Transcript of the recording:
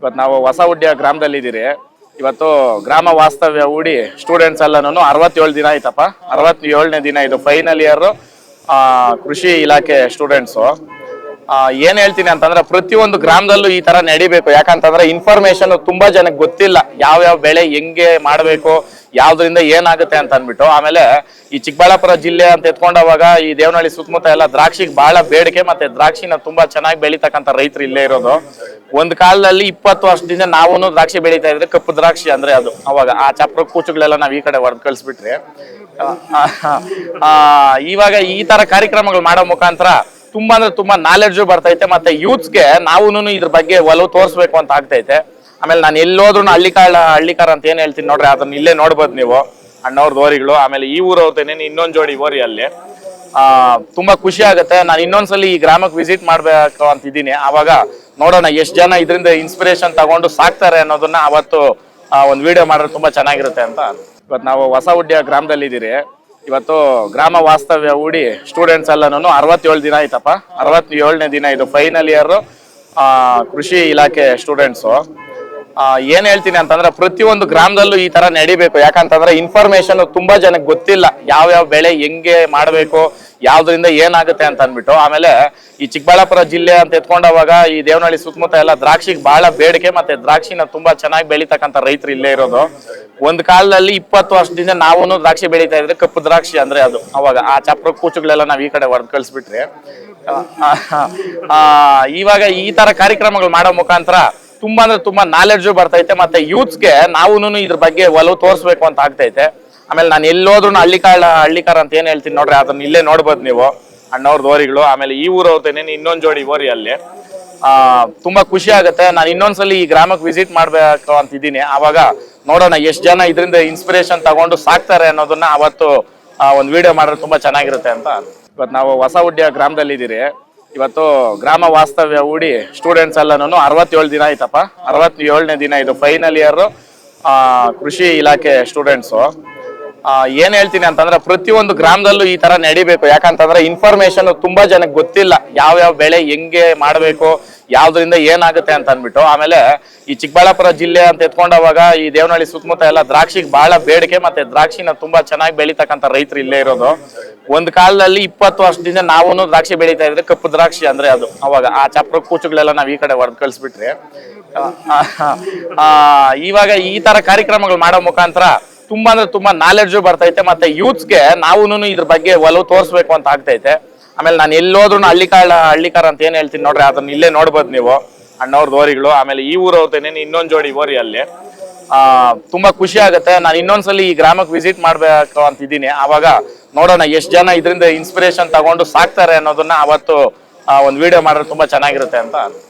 ಇವತ್ತು ನಾವು ಹೊಸ ಉಡ್ಯ ಗ್ರಾಮದಲ್ಲಿದ್ದೀರಿ. ಇವತ್ತು ಗ್ರಾಮ ವಾಸ್ತವ್ಯ ಹೂಡಿ ಸ್ಟೂಡೆಂಟ್ಸ್ ಎಲ್ಲನೂ ಅರವತ್ತೇಳು ದಿನ ಆಯ್ತಪ್ಪ. ಅರವತ್ತೇಳನೇ ದಿನ ಇದು ಫೈನಲ್ ಇಯರ್ ಕೃಷಿ ಇಲಾಖೆ ಸ್ಟೂಡೆಂಟ್ಸು ಏನ್ ಹೇಳ್ತೀನಿ ಅಂತಂದ್ರೆ ಪ್ರತಿಯೊಂದು ಗ್ರಾಮದಲ್ಲೂ ಈ ತರ ನಡಿಬೇಕು. ಯಾಕಂತಂದ್ರೆ ಇನ್ಫಾರ್ಮೇಶನ್ ತುಂಬಾ ಜನಕ್ಕೆ ಗೊತ್ತಿಲ್ಲ ಯಾವ ಯಾವ ಬೆಳೆ ಹೆಂಗೆ ಮಾಡಬೇಕು, ಯಾವ್ದ್ರಿಂದ ಏನಾಗುತ್ತೆ ಅಂತ ಅಂದ್ಬಿಟ್ಟು ಆಮೇಲೆ ಈ ಚಿಕ್ಕಬಳ್ಳಾಪುರ ಜಿಲ್ಲೆ ಅಂತ ಎತ್ಕೊಂಡವಾಗ ಈ ದೇವನಹಳ್ಳಿ ಸುತ್ತಮುತ್ತ ಎಲ್ಲ ದ್ರಾಕ್ಷಿಗೆ ಬಹಳ ಬೇಡಿಕೆ ಮತ್ತೆ ದ್ರಾಕ್ಷಿನ ತುಂಬಾ ಚೆನ್ನಾಗಿ ಬೆಳಿತಕ್ಕಂತ ರೈತರು ಇಲ್ಲೇ ಇರೋದು. ಒಂದ್ ಕಾಲದಲ್ಲಿ ಇಪ್ಪತ್ತು ವರ್ಷದಿಂದ ನಾವು ದ್ರಾಕ್ಷಿ ಬೆಳೀತಾ ಇದ್ರೆ ಕಪ್ಪು ದ್ರಾಕ್ಷಿ ಅಂದ್ರೆ ಅದು. ಅವಾಗ ಆ ಚಪ್ರ ಕೂಚುಗಳೆಲ್ಲ ನಾವ್ ಈ ಕಡೆ ಹೊಡೆದ್ ಕಳಿಸ್ಬಿಟ್ರಿ ಇವಾಗ ಈ ತರ ಕಾರ್ಯಕ್ರಮಗಳು ಮಾಡೋ ಮುಖಾಂತರ ತುಂಬಾ ಅಂದ್ರೆ ತುಂಬಾ ನಾಲೆಡ್ಜು ಬರ್ತೈತೆ ಮತ್ತೆ ಯೂತ್ಸ್ಗೆ ನಾವು ಇದ್ರ ಬಗ್ಗೆ ಒಲವು ತೋರಿಸ್ಬೇಕು ಅಂತ ಆಗ್ತೈತೆ. ಆಮೇಲೆ ನಾನು ಎಲ್ಲೋದ್ರು ಹಳ್ಳಿಕಾಳ, ಹಳ್ಳಿಕಾರ ಅಂತ ಏನ್ ಹೇಳ್ತೀನಿ ನೋಡ್ರಿ, ಅದನ್ನ ಇಲ್ಲೇ ನೋಡ್ಬೋದು ನೀವು ಅಣ್ಣವ್ರದ್ದು ಓರಿಗಳು ಆಮೇಲೆ ಈ ಊರು ಹೋಗ್ತೇನೆ ಇನ್ನೊಂದ್ ಜೋಡಿ ಓರಿ ಅಲ್ಲಿ. ಆ, ತುಂಬಾ ಖುಷಿ ಆಗುತ್ತೆ. ನಾನು ಇನ್ನೊಂದ್ಸಲಿ ಈ ಗ್ರಾಮಕ್ಕೆ ವಿಸಿಟ್ ಮಾಡ್ಬೇಕು ಅಂತಿದ್ದೀನಿ ಅವಾಗ ನೋಡೋಣ ಎಷ್ಟು ಜನ ಇದರಿಂದ ಇನ್ಸ್ಪಿರೇಷನ್ ತಗೊಂಡು ಸಾಕ್ತಾರೆ ಅನ್ನೋದನ್ನ ಅವತ್ತು ಒಂದು ವಿಡಿಯೋ ಮಾಡಿದ್ರೆ ತುಂಬಾ ಚೆನ್ನಾಗಿರುತ್ತೆ ಅಂತ. ಇವತ್ತು ನಾವು ಹೊಸ ಉಡ್ಯ ಗ್ರಾಮದಲ್ಲಿದ್ದೀರಿ. ಇವತ್ತು ಗ್ರಾಮ ವಾಸ್ತವ್ಯ ಹೂಡಿ ಸ್ಟೂಡೆಂಟ್ಸ್ ಎಲ್ಲನೂ ಅರವತ್ತೇಳು ದಿನ ಆಯ್ತಪ್ಪ. ಅರವತ್ತೇಳನೇ ದಿನ ಇದು ಫೈನಲ್ ಇಯರ್ ಕೃಷಿ ಇಲಾಖೆ ಸ್ಟೂಡೆಂಟ್ಸು ಏನ್ ಹೇಳ್ತೀನಿ ಅಂತಂದ್ರೆ ಪ್ರತಿಯೊಂದು ಗ್ರಾಮದಲ್ಲೂ ಈ ತರ ನಡಿಬೇಕು. ಯಾಕಂತಂದ್ರೆ ಇನ್ಫಾರ್ಮೇಶನ್ ತುಂಬಾ ಜನಕ್ಕೆ ಗೊತ್ತಿಲ್ಲ ಯಾವ ಯಾವ ಬೆಳೆ ಹೆಂಗೆ ಮಾಡಬೇಕು, ಯಾವ್ದ್ರಿಂದ ಏನಾಗುತ್ತೆ ಅಂತ ಅಂದ್ಬಿಟ್ಟು ಆಮೇಲೆ ಈ ಚಿಕ್ಕಬಳ್ಳಾಪುರ ಜಿಲ್ಲೆ ಅಂತ ಎತ್ಕೊಂಡವಾಗ ಈ ದೇವನಹಳ್ಳಿ ಸುತ್ತಮುತ್ತ ಎಲ್ಲ ದ್ರಾಕ್ಷಿಗೆ ಬಹಳ ಬೇಡಿಕೆ ಮತ್ತೆ ದ್ರಾಕ್ಷಿನ ತುಂಬಾ ಚೆನ್ನಾಗಿ ಬೆಳಿತಕ್ಕಂಥ ರೈತರು ಇಲ್ಲೇ ಇರೋದು. ಒಂದ್ ಕಾಲದಲ್ಲಿ ಇಪ್ಪತ್ತು ವರ್ಷದಿಂದ ನಾವು ದ್ರಾಕ್ಷಿ ಬೆಳೀತಾ ಇದ್ರೆ ಕಪ್ಪು ದ್ರಾಕ್ಷಿ ಅಂದ್ರೆ ಅದು. ಅವಾಗ ಆ ಚಪ್ರ ಕೂಚುಗಳೆಲ್ಲ ನಾವ್ ಈ ಕಡೆ ಹೊಡೆದ್ ಕಳಿಸ್ಬಿಟ್ರಿ ಇವಾಗ ಈ ತರ ಕಾರ್ಯಕ್ರಮಗಳು ಮಾಡೋ ಮುಖಾಂತರ ತುಂಬಾ ಅಂದ್ರೆ ತುಂಬಾ ನಾಲೆಡ್ಜು ಬರ್ತೈತೆ ಮತ್ತೆ ಯೂತ್ಸ್ಗೆ ನಾವು ಇದ್ರ ಬಗ್ಗೆ ಒಲವು ತೋರಿಸ್ಬೇಕು ಅಂತ ಆಗ್ತೈತೆ ಆಮೇಲೆ ನಾನು ಎಲ್ಲೋದ್ರು ಹಳ್ಳಿಕಾಳ, ಹಳ್ಳಿಕಾರ ಅಂತ ಏನ್ ಹೇಳ್ತೀನಿ ನೋಡ್ರಿ, ಅದನ್ನ ಇಲ್ಲೇ ನೋಡ್ಬೋದು ನೀವು. ಅಣ್ಣವ್ರದ್ದು ದೋರಿಗಳು, ಆಮೇಲೆ ಈ ಊರು ಹೋಗ್ತೇನೆ ಇನ್ನೊಂದು ಜೋಡಿ ಓರಿ ಅಲ್ಲಿ. ಆ, ತುಂಬಾ ಖುಷಿ ಆಗುತ್ತೆ. ನಾನು ಇನ್ನೊಂದ್ಸಲಿ ಈ ಗ್ರಾಮಕ್ಕೆ ವಿಸಿಟ್ ಮಾಡ್ಬೇಕು ಅಂತಿದ್ದೀನಿ ಅವಾಗ ನೋಡೋಣ ಎಷ್ಟು ಜನ ಇದರಿಂದ ಇನ್ಸ್ಪಿರೇಷನ್ ತಗೊಂಡು ಸಾಕ್ತಾರೆ ಅನ್ನೋದನ್ನ ಅವತ್ತು ಒಂದು ವಿಡಿಯೋ ಮಾಡಿದ್ರೆ ತುಂಬಾ ಚೆನ್ನಾಗಿರುತ್ತೆ ಅಂತ. ಇವತ್ತು ನಾವು ಹೊಸ ಉಡ್ಯ ಗ್ರಾಮದಲ್ಲಿದ್ದೀರಿ. ಇವತ್ತು ಗ್ರಾಮ ವಾಸ್ತವ್ಯ ಹೂಡಿ ಸ್ಟೂಡೆಂಟ್ಸ್ ಎಲ್ಲನೂ ಅರವತ್ತೇಳು ದಿನ ಆಯ್ತಪ್ಪ ಅರವತ್ತೇಳನೇ ದಿನ ಇದು ಫೈನಲ್ ಇಯರ್ ಕೃಷಿ ಇಲಾಖೆ ಸ್ಟೂಡೆಂಟ್ಸು ಏನ್ ಹೇಳ್ತೀನಿ ಅಂತಂದ್ರೆ ಪ್ರತಿಯೊಂದು ಗ್ರಾಮದಲ್ಲೂ ಈ ತರ ನಡಿಬೇಕು. ಯಾಕಂತಂದ್ರೆ ಇನ್ಫಾರ್ಮೇಶನ್ ತುಂಬಾ ಜನಕ್ಕೆ ಗೊತ್ತಿಲ್ಲ ಯಾವ ಯಾವ ಬೆಳೆ ಹೆಂಗೆ ಮಾಡಬೇಕು, ಯಾವ್ದ್ರಿಂದ ಏನಾಗುತ್ತೆ ಅಂತ ಅಂದ್ಬಿಟ್ಟು ಆಮೇಲೆ ಈ ಚಿಕ್ಕಬಳ್ಳಾಪುರ ಜಿಲ್ಲೆ ಅಂತ ಎತ್ಕೊಂಡವಾಗ ಈ ದೇವನಹಳ್ಳಿ ಸುತ್ತಮುತ್ತ ಎಲ್ಲ ದ್ರಾಕ್ಷಿಗೆ ಬಹಳ ಬೇಡಿಕೆ ಮತ್ತೆ ದ್ರಾಕ್ಷಿನ ತುಂಬಾ ಚೆನ್ನಾಗಿ ಬೆಳಿತಕ್ಕಂಥ ರೈತರು ಇಲ್ಲೇ ಇರೋದು. ಒಂದ್ ಕಾಲದಲ್ಲಿ ಇಪ್ಪತ್ತು ವರ್ಷದಿಂದ ನಾವು ದ್ರಾಕ್ಷಿ ಬೆಳೀತಾ ಇದ್ರೆ ಕಪ್ಪು ದ್ರಾಕ್ಷಿ ಅಂದ್ರೆ ಅದು. ಅವಾಗ ಆ ಚಪ್ರ ಕೂಚುಗಳೆಲ್ಲ ನಾವ್ ಈ ಕಡೆ ಹೊಡೆದ್ ಆ ಇವಾಗ ಈ ತರ ಕಾರ್ಯಕ್ರಮಗಳು ಮಾಡೋ ಮುಖಾಂತರ ತುಂಬಾ ಅಂದ್ರೆ ತುಂಬಾ ನಾಲೆಡ್ಜು ಬರ್ತೈತೆ. ಮತ್ತೆ ಯೂತ್ಸ್ಗೆ ನಾವು ಇದ್ರ ಬಗ್ಗೆ ಒಲವು ತೋರಿಸ್ಬೇಕು ಅಂತ ಆಗ್ತೈತೆ. ಆಮೇಲೆ ನಾನು ಎಲ್ಲೋದ್ರು ಹಳ್ಳಿಕಾಳ, ಹಳ್ಳಿಕಾರ ಅಂತ ಏನ್ ಹೇಳ್ತೀನಿ ನೋಡ್ರಿ, ಅದನ್ನ ಇಲ್ಲೇ ನೋಡ್ಬೋದು ನೀವು. ಅಣ್ಣವ್ರದ್ದು ದೋರಿಗಳು ಆಮೇಲೆ ಈ ಊರು ಹೋಗ್ತೇನೆ ಇನ್ನೊಂದ್ ಜೋಡಿ ಓರಿ ಅಲ್ಲಿ. ಆ, ತುಂಬಾ ಖುಷಿ ಆಗುತ್ತೆ. ನಾನು ಇನ್ನೊಂದ್ಸಲಿ ಈ ಗ್ರಾಮಕ್ಕೆ ವಿಸಿಟ್ ಮಾಡ್ಬೇಕು ಅಂತಿದ್ದೀನಿ. ಅವಾಗ ನೋಡೋಣ ಎಷ್ಟು ಜನ ಇದರಿಂದ ಇನ್ಸ್ಪಿರೇಷನ್ ತಗೊಂಡು ಸಾಕ್ತಾರೆ ಅನ್ನೋದನ್ನ ಅವತ್ತು ಒಂದು ವಿಡಿಯೋ ಮಾಡಿದ್ರೆ ತುಂಬಾ ಚೆನ್ನಾಗಿರುತ್ತೆ ಅಂತ.